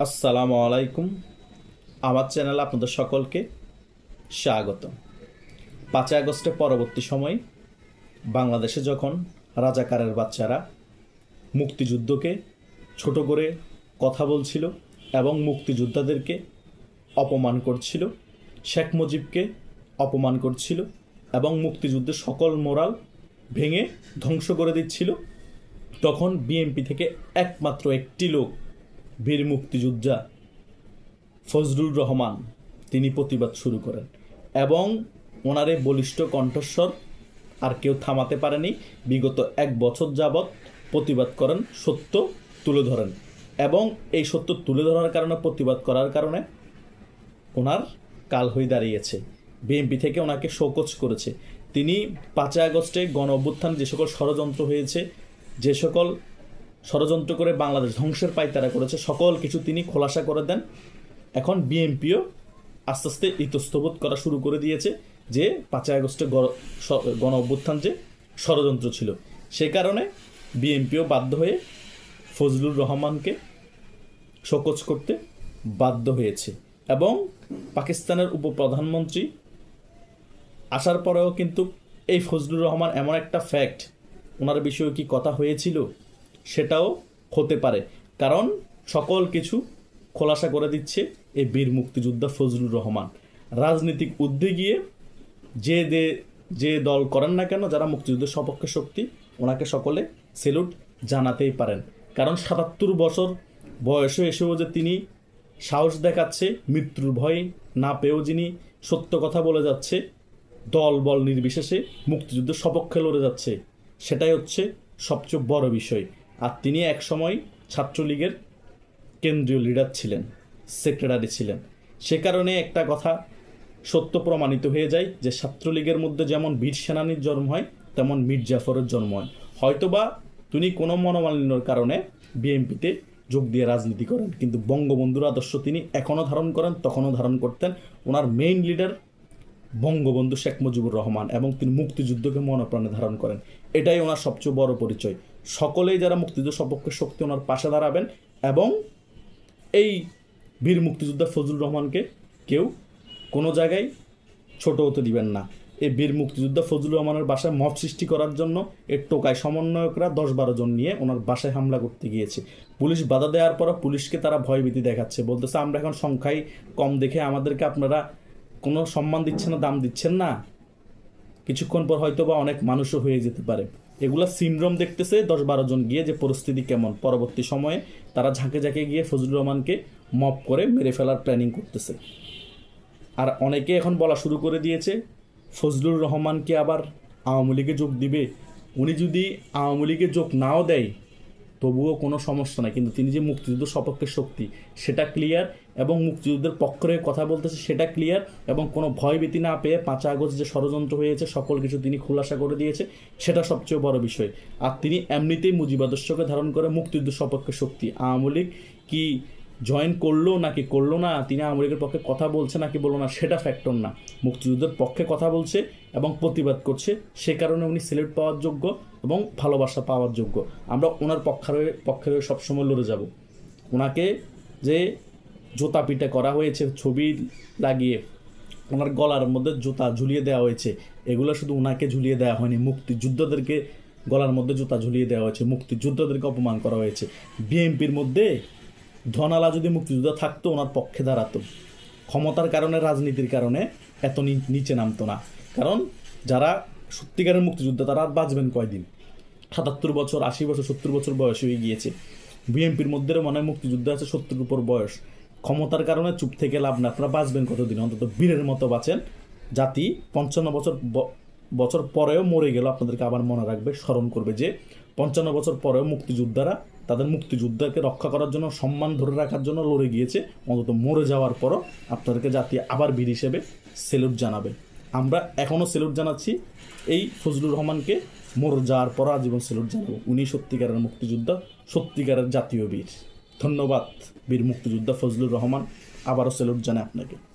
আসসালামু আলাইকুম। আমার চ্যানেলে আপনাদের সকলকে স্বাগত পাঁচই আগস্টের পরবর্তী সময় বাংলাদেশে যখন রাজাকারের বাচ্চারা মুক্তিযুদ্ধকে ছোট করে কথা বলছিল এবং মুক্তিযোদ্ধাদেরকে অপমান করছিল, শেখ মুজিবকে অপমান করছিল এবং মুক্তিযুদ্ধের সকল মোরাল ভেঙে ধ্বংস করে দিচ্ছিল, তখন বিএমপি থেকে একমাত্র একটি লোক বীর মুক্তিযোদ্ধা ফজলুর রহমান তিনি প্রতিবাদ শুরু করেন এবং ওনার এই বলিষ্ঠ কণ্ঠস্বর আর কেউ থামাতে পারেনি। বিগত এক বছর যাবৎ প্রতিবাদ করেন সত্য তুলে ধরেন এবং এই সত্য তুলে ধরার কারণে, প্রতিবাদ করার কারণে ওনার কাল হয়ে দাঁড়িয়েছে। বিএনপি থেকে ওনাকে শোকজ করেছে। তিনি পাঁচই আগস্টে গণ অভ্যুত্থান যে সকল ষড়যন্ত্র হয়েছে, যে সকল ষড়যন্ত্র করে বাংলাদেশ ধ্বংসের পায়তারা করেছে। সকল কিছু তিনি খোলাসা করে দেন। এখন বিএনপিও আস্তে আস্তে ইতস্তবোধ করা শুরু করে দিয়েছে যে পাঁচই আগস্টে গণ অভ্যুত্থান যে ষড়যন্ত্র ছিল। সে কারণে বিএনপিও বাধ্য হয়ে ফজলুর রহমানকে শোকজ করতে বাধ্য হয়েছে। এবং পাকিস্তানের উপপ্রধানমন্ত্রী আসার পরেও কিন্তু এই ফজলুর রহমান এমন একটা ফ্যাক্ট ওনার বিষয়ে কি কথা হয়েছিল? সেটাও হতে পারে। কারণ সকল কিছু খোলাসা করে দিচ্ছে এই বীর মুক্তিযোদ্ধা ফজলুর রহমান। রাজনৈতিক উদ্যোগে গিয়ে যে দে, যে দল করেন না কেন, যারা মুক্তিযুদ্ধের সপক্ষে শক্তি, ওনাকে সকলে সেলুট জানাতেই পারেন। কারণ সাতাত্তর বছর বয়সে এসেও যে তিনি সাহস দেখাচ্ছে, মৃত্যুর ভয় না পেয়েও যিনি সত্য কথা বলে যাচ্ছে, দল বল নির্বিশেষে মুক্তিযুদ্ধের সপক্ষে লড়ে যাচ্ছে, সেটাই হচ্ছে সবচেয়ে বড় বিষয়। আর তিনি একসময় ছাত্রলীগের কেন্দ্রীয় লিডার ছিলেন, সেক্রেটারি ছিলেন। সে কারণে একটা কথা সত্য প্রমাণিত হয়ে যায় যে ছাত্রলীগের মধ্যে যেমন বীর সেনানীর জন্ম হয়, তেমন মীর জাফরের জন্ম হয়। হয়তোবা তিনি কোনো মনোমালিন্যর কারণে বিএনপিতে যোগ দিয়ে রাজনীতি করেন, কিন্তু বঙ্গবন্ধুর আদর্শ তিনি এখনও ধারণ করেন, তখনও ধারণ করতেন। ওনার মেইন লিডার বঙ্গবন্ধু শেখ মুজিবুর রহমান এবং তিনি মুক্তিযুদ্ধকে মনপ্রাণে ধারণ করেন। এটাই ওনার সবচেয়ে বড় পরিচয়। সকলেই যারা মুক্তিযুদ্ধ সপক্ষে শক্তি ওনার পাশে দাঁড়াবেন এবং এই বীর মুক্তিযোদ্ধা ফজলুর রহমানকে কেউ কোনো জায়গায় ছোট হতে দিবেন না। এই বীর মুক্তিযোদ্ধা ফজলুর রহমানের বাসায় মত সৃষ্টি করার জন্য এর টোকায় সমন্বয়করা দশ বারো জন নিয়ে ওনার বাসায় হামলা করতে গিয়েছে। পুলিশ বাধা দেওয়ার পর পুলিশকে তারা ভয়ভীতি দেখাচ্ছে। বলতেছে, আমরা এখন সংখ্যায় কম দেখে আমাদেরকে আপনারা কোনো সম্মান দিচ্ছেন না, দাম দিচ্ছেন না? কিছুক্ষণ পর হয়তো বা অনেক মানুষও হয়ে যেতে পারে। এগুলা সিনড্রোম দেখতেছে দশ বারো জন গিয়ে যে পরিস্থিতি কেমন। পরবর্তী সময়ে তারা ঝাঁকে ঝাঁকে গিয়ে ফজলুর রহমানকে মপ করে মেরে ফেলার প্ল্যানিং করতেছে। আর অনেকে এখন বলা শুরু করে দিয়েছে, ফজলুর রহমানকে আবার আওয়ামী লীগে যোগ দিবে। উনি যদি আওয়ামী লীগে যোগ নাও দেয় তবুও কোনো সমস্যা নাই। কিন্তু তিনি যে মুক্তিযুদ্ধ সপক্ষে শক্তি, সেটা ক্লিয়ার এবং মুক্তিযুদ্ধের পক্ষে কথা বলতেছে, সেটা ক্লিয়ার এবং কোনো ভয়ভীতি না পেয়ে পাঁচ আগস্ট যে ষড়যন্ত্র হয়েছে, সকল কিছু তিনি খোলাসা করে দিয়েছে, সেটা সবচেয়ে বড় বিষয়। আর তিনি এমনিতেই মুজিবাদর্শকে ধারণ করে মুক্তিযুদ্ধ সপক্ষে শক্তি। আওয়ামী লীগ কি জয়েন করল নাকি করল না, তিনি আওয়ামী লীগের পক্ষে কথা বলছে নাকি বলল না, সেটা ফ্যাক্টর না। মুক্তিযুদ্ধের পক্ষে কথা বলছে এবং প্রতিবাদ করছে, সে কারণে উনি সিলেক্ট পাওয়ার যোগ্য। এবং ভালোবাসা পাওয়ার যোগ্য। আমরা ওনার পক্ষের হয়ে- পক্ষের সবসময় লড়ে যাব। ওনাকে যে জুতা পিঠে করা হয়েছে, ছবি লাগিয়ে ওনার গলার মধ্যে জুতা ঝুলিয়ে দেওয়া হয়েছে, এগুলো শুধু ওনাকে ঝুলিয়ে দেওয়া হয়নি, মুক্তিযুদ্ধদেরকে গলার মধ্যে জুতা ঝুলিয়ে দেওয়া হয়েছে, মুক্তিযুদ্ধদেরকে অপমান করা হয়েছে। বিএনপির মধ্যে ধনালা যদি মুক্তিযোদ্ধা থাকতো, ওনার পক্ষে দাঁড়াতো। ক্ষমতার কারণে, রাজনীতির কারণে এত নিচে নামতো না। কারণ যারা সত্যিকারের মুক্তিযোদ্ধা, তারা আর বাঁচবেন কয়দিন? সাতাত্তর বছর, আশি বছর, সত্তর বছর বয়স হয়ে গিয়েছে। বিএনপির মধ্যে মনে হয় মুক্তিযুদ্ধ আছে সত্তর উপর বয়স। ক্ষমতার কারণে চুপ থেকে লাভ না আপনারা বাঁচবেন কতদিন? অন্তত বীরের মতো বাঁচেন। জাতি পঞ্চান্ন বছর বছর পরেও মরে গেল আপনাদেরকে আবার মনে রাখবে, স্মরণ করবে যে পঞ্চান্ন বছর পরেও মুক্তিযোদ্ধারা তাদের মুক্তিযোদ্ধাকে রক্ষা করার জন্য, সম্মান ধরে রাখার জন্য লড়ে গিয়েছে। অন্তত মরে যাওয়ার পরও আপনাদেরকে জাতি আবার বীর হিসেবে সেলুট জানাবে। আমরা এখনও সেলুট জানাচ্ছি। এই ফজলুর রহমানকে মোর যার পর আজীবন সেলুট জানাব। উনি সত্যিকারের মুক্তিযোদ্ধা, সত্যিকারের জাতীয় বীর। ধন্যবাদ বীর মুক্তিযোদ্ধা ফজলুর রহমান। আবারও সেলুট জানায় আপনাকে।